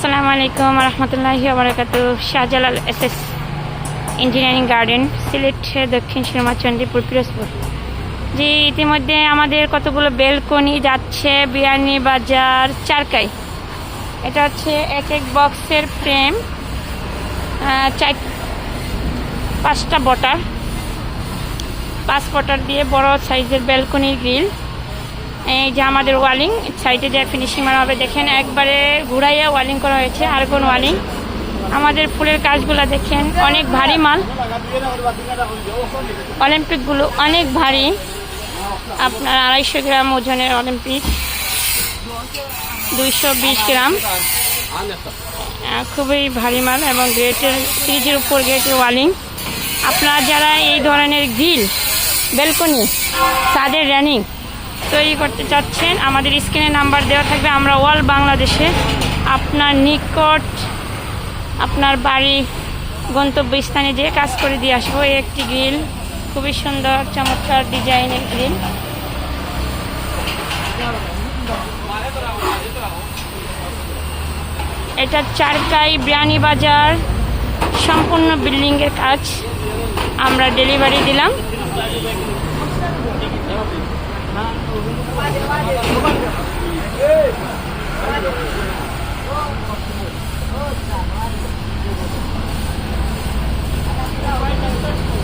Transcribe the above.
আসসালামু আলাইকুম রহমতুল্লাহি বারাকাতু Shahjalal S S engineering garden, Sylhet, Dakshin Surma Chandipur Pirojpur. জি, ইতিমধ্যে আমাদের কতগুলো বেলকনি যাচ্ছে, বিয়ানি বাজার, চারকাই। এটা হচ্ছে এক এক বক্সের ফ্রেম চার, পাঁচটা বটার। পাঁচ বটার দিয়ে বড় সাইজের বেলকনির গ্রিল। এই যে আমাদের ওয়ালিং সাইডে যে ফিনিশিং মারা হবে, দেখেন একবারে ঘুরাইয়া ওয়ালিং করা হয়েছে, আর কোন ওয়ালিং। আমাদের ফুলের কাজগুলো দেখেন, অনেক ভারী মাল। অলিম্পিকগুলো অনেক ভারী। আপনার আড়াইশো গ্রাম ওজনের অলিম্পিক দুইশো বিশ গ্রাম। খুবই ভারী মাল এবং গ্রেটের ফ্রিজের উপর গ্রেটের ওয়ালিং। আপনারা যারা এই ধরনের গ্রিল বেলকনি তাদের রানিং তৈরি করতে চাচ্ছেন। আমাদের স্ক্রিনে নাম্বার দেওয়া থাকবে। আমরা অল বাংলাদেশে আপনার নিকট আপনার বাড়ি, গন্তব্যস্থানে যেয়ে কাজ করে দিয়ে আসব। এই একটি গ্রিল, খুবই সুন্দর, চমৎকার ডিজাইনের গ্রিল। এটা চারকাই বিয়ানি বাজার, সম্পূর্ণ বিল্ডিংয়ের কাজ আমরা ডেলিভারি দিলাম। Nah, 挖点